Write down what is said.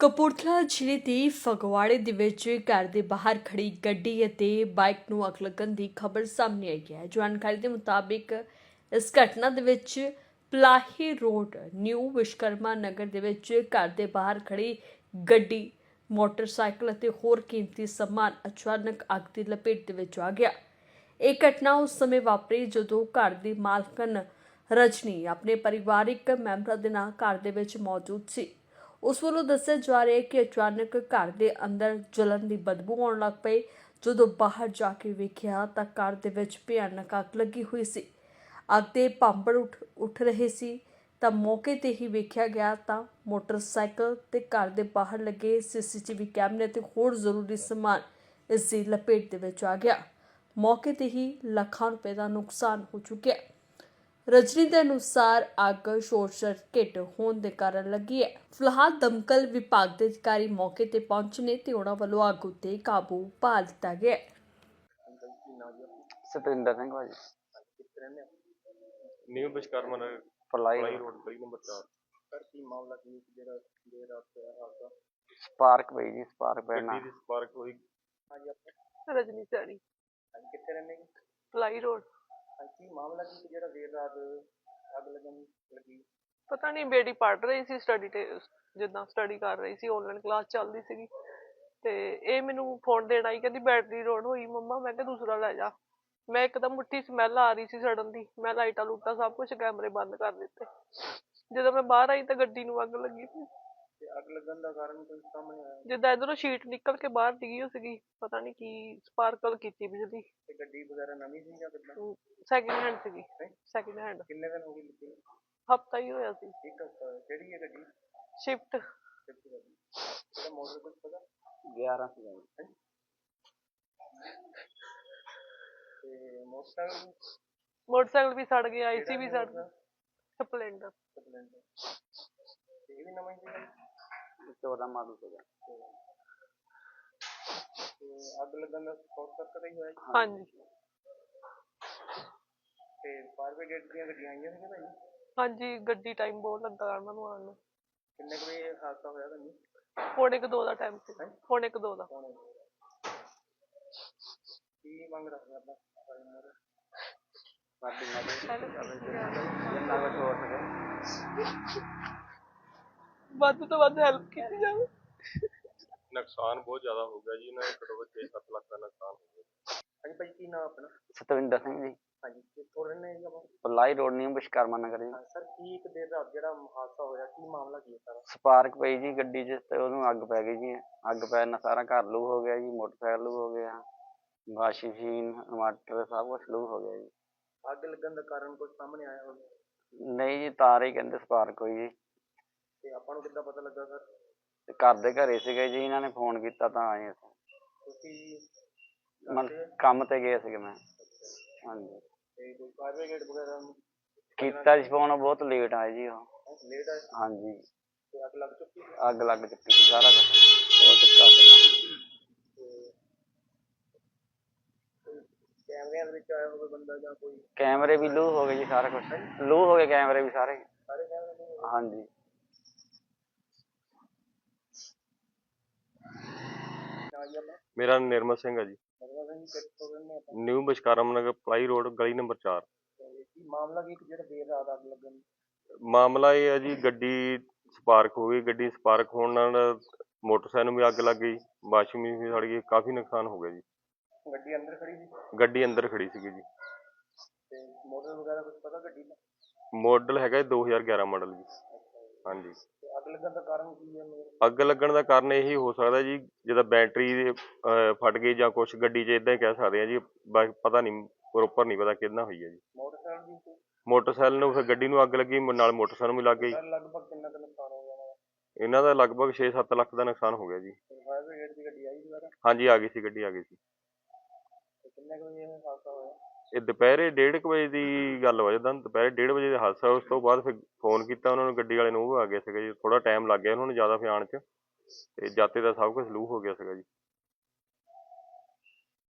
ਕਪੂਰਥਲਾ ਜ਼ਿਲ੍ਹੇ ਦੇ ਫਗਵਾੜੇ ਦੇ ਵਿੱਚ ਘਰ ਦੇ ਬਾਹਰ ਖੜੀ ਗੱਡੀ ਅਤੇ ਬਾਈਕ ਨੂੰ ਅੱਗ ਲੱਗਣ ਦੀ ਖਬਰ ਸਾਹਮਣੇ ਆਈ ਹੈ। ਜਾਣਕਾਰੀ ਦੇ ਮੁਤਾਬਿਕ ਇਸ ਘਟਨਾ ਦੇ ਵਿੱਚ ਪਲਾਹੀ ਰੋਡ, ਨਿਊ ਵਿਸ਼ਕਰਮਾ ਨਗਰ ਦੇ ਵਿੱਚ ਘਰ ਦੇ ਬਾਹਰ ਖੜੀ ਗੱਡੀ, ਮੋਟਰਸਾਈਕਲ ਅਤੇ ਹੋਰ ਕੀਮਤੀ ਸਮਾਨ ਅਚਾਨਕ ਅੱਗ ਦੀ ਲਪੇਟ ਦੇ ਵਿੱਚ ਆ ਗਿਆ। ਇਹ ਘਟਨਾ ਉਸ ਸਮੇਂ ਵਾਪਰੀ ਜਦੋਂ ਘਰ ਦੀ ਮਾਲਕਨ ਰਜਨੀ, ਆਪਣੇ ਪਰਿਵਾਰਿਕ ਮੈਂਬਰਾਂ ਦੇ ਨਾਲ ਘਰ ਦੇ ਵਿੱਚ ਮੌਜੂਦ ਸੀ। ਉਸ ਵੱਲੋਂ ਦੱਸਿਆ ਜਾ ਰਿਹਾ ਹੈ ਕਿ ਅਚਾਨਕ ਘਰ ਦੇ ਅੰਦਰ ਜਲਨ ਦੀ ਬਦਬੂ ਆਉਣ ਲੱਗ ਪਈ। ਜਦੋਂ ਬਾਹਰ ਜਾ ਕੇ ਵੇਖਿਆ ਤਾਂ ਘਰ ਦੇ ਵਿੱਚ ਭਿਆਨਕ ਅੱਗ ਲੱਗੀ ਹੋਈ ਸੀ। ਅੱਗ ਦੇ ਭਾਂਬੜ ਉੱਠ ਉੱਠ ਰਹੇ ਸੀ। ਤਾਂ ਮੌਕੇ ਤੇ ਹੀ ਵੇਖਿਆ ਗਿਆ ਤਾਂ ਮੋਟਰਸਾਈਕਲ ਤੇ ਘਰ ਦੇ ਬਾਹਰ ਲੱਗੇ ਸੀਸੀਟੀਵੀ ਕੈਮਰੇ ਤੇ ਹੋਰ ਜ਼ਰੂਰੀ ਸਮਾਨ ਇਸ ਦੀ ਲਪੇਟ ਦੇ ਵਿੱਚ ਆ ਗਿਆ। ਮੌਕੇ ਤੇ ਹੀ ਲੱਖਾਂ ਰੁਪਏ ਦਾ ਨੁਕਸਾਨ ਹੋ ਚੁੱਕਿਆ। ਰਜਨੀ ਦੇ ਅਨੁਸਾਰ ਅੱਗ ਸ਼ੋਰਟ ਸਰਕਟ ਹੋਣ ਦੇ ਕਾਰਨ ਲੱਗੀ ਹੈ। ਫਿਲਹਾਲ ਦਮਕਲ ਵਿਭਾਗ ਦੇ ਅਧਿਕਾਰੀ ਮੌਕੇ ਤੇ ਪਹੁੰਚੇ ਨੇ ਤੇ ਉਹਨਾਂ ਵੱਲੋਂ ਅੱਗ ਉੱਤੇ ਕਾਬੂ ਪਾ ਲਿੱਤਾ ਗਿਆ ਹੈ। ਸਤਿੰਦਰ ਸਿੰਘ ਭਾਜੀ। New Vishwakarma Nagar Palahi Palahi road. ਗਲੀ ਨੰਬਰ 4 ਸਰ ਕੀ ਮਾਮਲਾ ਕੀ ਸੀ ਜਿਹੜਾ ਦੇਰ ਰਾਤ ਹੋਇਆ ਹਾਦਸਾ? ਸਪਾਰਕ ਪਈ ਜੀ ਸਪਾਰਕ ਪੈਣਾ ਗੱਡੀ ਦੀ ਸਪਾਰਕ ਹੋਈ। ਰਜਨੀ ਸੈਣੀ। ਕਿੱਥੇ ਰਹਿੰਦੇ ਜੀ? ਪਲਾਈ ਰੋਡ। ਹਾਂਜੀ, ਮਾਮਲਾ ਕੀ ਸੀ ਜਿਹੜਾ ਦੇਰ ਰਾਤ ਅੱਗ ਲੱਗਣ ਲੱਗੀ? ਪਤਾ ਨਹੀਂ, ਬੇਟੀ ਪੜ੍ਹ ਰਹੀ ਸੀ ਸਟੱਡੀ ਤੇ, ਜਿੱਦਾਂ ਸਟੱਡੀ ਕਰ ਰਹੀ ਸੀ ਆਨਲਾਈਨ ਕਲਾਸ ਚੱਲਦੀ ਸੀਗੀ। ਤੇ ਇਹ ਮੈਨੂੰ ਫੋਨ ਦੇਣ ਆਈ, ਕਹਿੰਦੀ ਬੈਟਰੀ ਲੋਡ ਹੋਈ, ਮੰਮਾ, ਮੈਂ ਕਿਹਾ ਦੂਸਰਾ ਲੈ ਜਾ। ਮੈਂ ਇੱਕਦਮ ਮੁੱਠੀ ਸਮੈਲ ਆ ਰਹੀ ਸੀ ਸੜਨ ਦੀ। ਮੈਂ ਲਾਈਟਾਂ ਲੂਟਾਂ ਸਭ ਕੁਝ ਕੈਮਰੇ ਬੰਦ ਕਰ ਦਿੱਤੇ। ਜਦੋਂ ਮੈਂ ਬਾਹਰ ਆਈ ਤਾਂ ਗੱਡੀ ਨੂੰ ਅੱਗ ਲੱਗੀ। ਸੀ ਤੇ ਅੱਗ ਲੱਗਣ ਦਾ ਕਾਰਨ ਕੋਈ ਸਾਹਮਣੇ ਆਇਆ ਜਿੱਦਾਂ ਇਧਰੋਂ ਸ਼ੀਟ ਨਿਕਲ ਕੇ ਬਾਹਰ ਡਿੱਗੀ ਹੋ ਸੀਗੀ ਪਤਾ ਨਹੀਂ ਕੀ ਸਪਾਰਕਲ ਕੀਤੀ ਬਿਜਲੀ ਤੇ ਗੱਡੀ ਵਗੈਰਾ ਨਵੀਂ ਸੀ ਜਾਂ ਕਿੱਦਾਂ? ਸੈਕਿੰਡ ਹੈਂਡ ਸੀਗੀ ਸੈਕਿੰਡ ਹੈਂਡ ਕਿੰਨੇ ਦਿਨ ਹੋ ਗਏ ਲਿੱਤੀ ਨੂੰ? ਹਫਤਾ ਹੀ ਹੋਇਆ ਸੀ। ਇੱਕ ਹਫ਼ਤਾ ਹੋਇਆ। ਕਿਹੜੀ ਹੈ ਗੱਡੀ? ਸ਼ਿਫਟ ਕਿੱਥੇ ਗੱਡੀ। ਇਹਦਾ ਮਾਡਲ ਕੁਝ ਪਤਾ? 11 ਸੀ। ਜੀ। ਤੇ ਮੋਟਰਸਾਈਕਲ ਮੋਟਰਸਾਈਕਲ ਵੀ ਸੜ ਗਿਆ ਏਸੀ ਵੀ ਸੜ ਗਿਆ। ਸਪਲੈਂਡਰ। ਸਪਲੈਂਡਰ। ਤੇ ਇਹ ਵੀ ਨਵਾਂ ਹੀ ਸੀਗਾ? ਜੀ? 14 ਮਾਡਲ ਸੀਗਾ ਤੇ ਅੱਗ ਲੱਗਣ ਦਾ ਸਪੋਰਟ ਸਰਕਟ ਹੀ ਹੋਇਆ ਜੀ ਹਾਂਜੀ। ਤੇ ਫਾਇਰ ਬ੍ਰਿਗੇਡ ਦੀਆਂ ਗੱਡੀਆਂ ਆਈਆਂ ਸੀਗੀਆਂ ਭਾਈ? ਹਾਂਜੀ ਗੱਡੀ ਟਾਈਮ ਬਹੁਤ ਲੱਗਾ ਉਹਨਾਂ ਨੂੰ ਆਉਣ ਨੂੰ। ਕਿੰਨੇ ਕੁ ਵਜੇ ਹਾਦਸਾ ਹੋਇਆ ਤੁਹਾਨੂੰ ਪੌਣੇ ਕੁ ਦੋ ਦਾ ਟਾਈਮ ਸੀ। ਪੌਣੇ ਕੁ ਦੋ ਦਾ। ਕੌਣ ਹੈ ਕੀ ਮੰਗ ਰੱਖਦੇ ਆਪਾਂ? ਭਾਈ ਮੋਰੇ ਸਾਡੀ ਮਦਦ ਜਿੰਨਾ ਕੁ ਹੋ ਸਕੇ ਵੱਧ ਤੋਂ ਵੱਧ ਹੈਲਪ ਕੀਤੀ ਜਾਵੇ ਨੁਕਸਾਨ ਬਹੁਤ ਜ਼ਿਆਦਾ ਹੋ ਗਿਆ ਜੀ ਇਹਨਾਂ ਦਾ ਘੱਟੋ ਘੱਟ 6-7 ਲੱਖ ਦਾ ਨੁਕਸਾਨ ਹੋ ਗਿਆ ਹਾਂਜੀ ਭਾਈ ਕੀ ਨਾਮ ਆਪਣਾ ਸਤਵਿੰਦਰ ਸਿੰਘ ਜੀ ਹਾਂਜੀ ਕਿੱਥੋਂ ਰਹਿੰਦੇ ਜੀ ਆਪਾਂ ਪਲਾਈ ਰੋਡ ਨਿਊ ਵਿਸ਼ਕਰਮਾ ਨਗਰ ਜੀ ਹਾਂ, ਸਰ ਕੀ ਇੱਕ ਦੇਰ ਰਾਤ ਜਿਹੜਾ ਹਾਦਸਾ ਹੋਇਆ ਕੀ ਮਾਮਲਾ ਕੀ ਹੈ ਸਾਰਾ ਸਪਾਰਕ ਪਈ ਜੀ ਗੱਡੀ 'ਚ ਤੇ ਉਹਨੂੰ ਅੱਗ ਪੈ ਗਈ ਜੀ ਅੱਗ ਪੈਣ ਨਾਲ ਸਾਰਾ ਘਰ ਲੂ ਹੋ ਗਿਆ ਜੀ ਮੋਟਰਸਾਈਕਲ ਲੂ ਹੋ ਗਿਆ ਵਾਸ਼ਿੰਗ ਮਸ਼ੀਨ ਇਨਵਰਟਰ ਸਭ ਕੁਝ ਲੂ ਹੋ ਗਿਆ ਜੀ ਅੱਗ ਲੱਗਣ ਦਾ ਕਾਰਨ ਕੁਝ ਸਾਹਮਣੇ ਆਇਆ ਹੋਵੇ ਨਹੀਂ ਜੀ ਤਾਰ ਹੀ ਕਹਿੰਦੇ ਸਪਾਰਕ ਹੋਈ ਜੀ ਤੇ ਆਪਾਂ ਨੂੰ ਕਿੱਦਾਂ ਪਤਾ ਲੱਗਾ ਸਰ? ਤੇ ਘਰ ਦੇ ਘਰੇ ਸੀਗੇ ਜੀ ਇਹਨਾਂ ਨੇ ਫੋਨ ਕੀਤਾ ਤਾਂ ਆਏ ਅਸੀਂ। ਤੁਸੀਂ ਮਨ ਕੰਮ ਤੇ ਗਏ ਸੀਗੇ ਮੈਂ। ਹਾਂਜੀ। ਤੇ ਕੋਈ ਫਾਇਰ ਬ੍ਰਿਗੇਡ ਵਗੈਰਾ ਨੂੰ ਕੀਤਾ ਜੀ ਫੋਨ ਬਹੁਤ ਲੇਟ ਆਏ ਜੀ ਉਹ। ਲੇਟ ਆਏ? ਹਾਂਜੀ। ਤੇ ਅੱਗ ਲੱਗ ਚੁੱਕੀ ਸੀ? ਅੱਗ ਲੱਗ ਚੁੱਕੀ ਸੀ ਸਾਰਾ ਕੁਝ ਉਹ ਚੁੱਕਾ ਸੀਗਾ ਕੈਮਰਿਆਂ ਦੇ ਵਿੱਚ ਆਇਆ ਹੋਵੇ ਬੰਦਾ ਜਾਂ ਕੋਈ ਕੈਮਰੇ ਵੀ ਲੂ ਹੋ ਗਏ ਜੀ ਸਾਰਾ ਕੁਝ ਲੂ ਹੋ ਗਏ ਕੈਮਰੇ ਵੀ ਸਾਰੇ। ਸਾਰੇ ਕੈਮਰੇ ਨੂੰ ਹਾਂਜੀ। ਨਾ ਜੀ ਆਪਾਂ ਮੇਰਾ ਨਿਰਮਲ ਸਿੰਘ ਹੈ ਜੀ। ਮਤਲਬ ਅਸੀਂ ਕਿੱਥੋਂ ਰਹਿੰਦੇ ਆਪਾਂ? ਨਿਊ ਵਿਸ਼ਕਰਮਾ ਨਗਰ ਪਲਾਈ ਰੋਡ ਗਲੀ ਨੰਬਰ 4 ਤੇ ਕੀ ਮਾਮਲਾ ਕੀ ਇੱਕ ਜਿਹੜਾ ਦੇਰ ਰਾਤ ਅੱਗ ਲੱਗਣ ਮਾਮਲਾ ਇਹ ਹੈ ਜੀ ਗੱਡੀ ਸਪਾਰਕ ਹੋ ਗਈ। ਗੱਡੀ ਸਪਾਰਕ ਹੋਣ ਨਾਲ ਮੋਟਰਸਾਈਕਲ ਨੂੰ ਵੀ ਅੱਗ ਲੱਗ ਗਈ ਵਾਸ਼ਿੰਗ ਮਸ਼ੀਨ ਵੀ ਸੜ ਗਈ ਕਾਫੀ ਨੁਕਸਾਨ ਹੋ ਗਿਆ ਜੀ। ਗੱਡੀ ਅੰਦਰ ਖੜੀ ਸੀ? ਗੱਡੀ ਅੰਦਰ ਖੜੀ ਸੀਗੀ ਜੀ। ਤੇ ਮੋਟਰ ਵਗੈਰਾ ਕੁਝ ਪਤਾ ਗੱਡੀ ਦਾ? ਮਾਡਲ ਹੈਗਾ ਜੀ 2011 ਮਾਡਲ ਜੀ। ਹਾਂਜੀ। ਅੱਗ ਲੱਗਣ ਦਾ ਕਾਰਨ ਕੀ ਹੈ ਮੇਰੇ ਅੱਗ ਲੱਗਣ ਦਾ ਕਾਰਨ ਇਹੀ ਹੋ ਸਕਦਾ ਜੀ ਜਿਹਦਾ ਬੈਟਰੀ ਅਹ, ਫਟ ਗਈ ਜਾਂ ਕੁਝ ਗੱਡੀ 'ਚ ਇਦਾਂ ਹੀ ਕਹਿ ਸਕਦੇ ਆ ਜੀ ਪਤਾ ਨਹੀਂ ਪ੍ਰੋਪਰ ਨਹੀਂ ਪਤਾ ਨਾਲ ਹੋਈ ਹੈ ਜੀ। ਮੋਟਰਸਾਈਕਲ ਦੀ ਸੀ ਮੋਟਰਸਾਈਕਲ ਨੂੰ ਫਿਰ ਗੱਡੀ ਨੂੰ ਅੱਗ ਲੱਗੀ ਮ- ਨਾਲ ਮੋਟਰਸਾਈਕਲ ਨੂੰ ਵੀ ਲੱਗ ਗਈ। ਸਰ ਲਗਭਗ ਕਿੰਨਾ ਕੁ ਨੁਕਸਾਨ ਹੋ ਗਿਆ ਹੋਣਾ? ਇਹਨਾਂ ਦਾ ਲਗਭਗ 6-7 ਲੱਖ ਦਾ ਨੁਕਸਾਨ ਹੋ ਗਿਆ ਜੀ। ਤੇ ਫਾਇਰ ਬ੍ਰਿਗੇਡ ਦੀ ਗੱਡੀ ਆਈ ਦੁਬਾਰਾ? ਹਾਂਜੀ ਆ ਗਈ ਸੀ ਗੱਡੀ ਆ ਗਈ ਸੀ। ਤੇ ਕਿੰਨੇ ਕੁ ਵਜੇ ਇਹ ਹਾਦਸਾ ਹੋਇਆ? ਇਹ ਦੁਪਹਿਰੇ ਡੇਢ ਕੁ ਵਜੇ ਦੀ ਗੱਲ ਵਾ, ਜਿੱਦਾਂ ਦੁਪਹਿਰੇ ਡੇਢ ਵਜੇ ਦਾ ਹਾਦਸਾ, ਉਸ ਤੋਂ ਬਾਅਦ ਫਿਰ ਫੋਨ ਕੀਤਾ ਉਹਨਾਂ ਨੂੰ, ਗੱਡੀ ਵਾਲੇ ਨੂੰ, ਉਹ ਆ ਗਏ ਸੀਗੇ ਜੀ। ਥੋੜਾ ਟਾਈਮ ਲੱਗ ਗਿਆ ਉਹਨਾਂ ਨੂੰ ਜ਼ਿਆਦਾ ਫਿਰ ਆਉਣ 'ਚ। ਤੇ ਜਾਤੇ ਦਾ ਸਭ ਕੁਝ ਲੂਹ ਹੋ ਗਿਆ ਸੀਗਾ ਜੀ।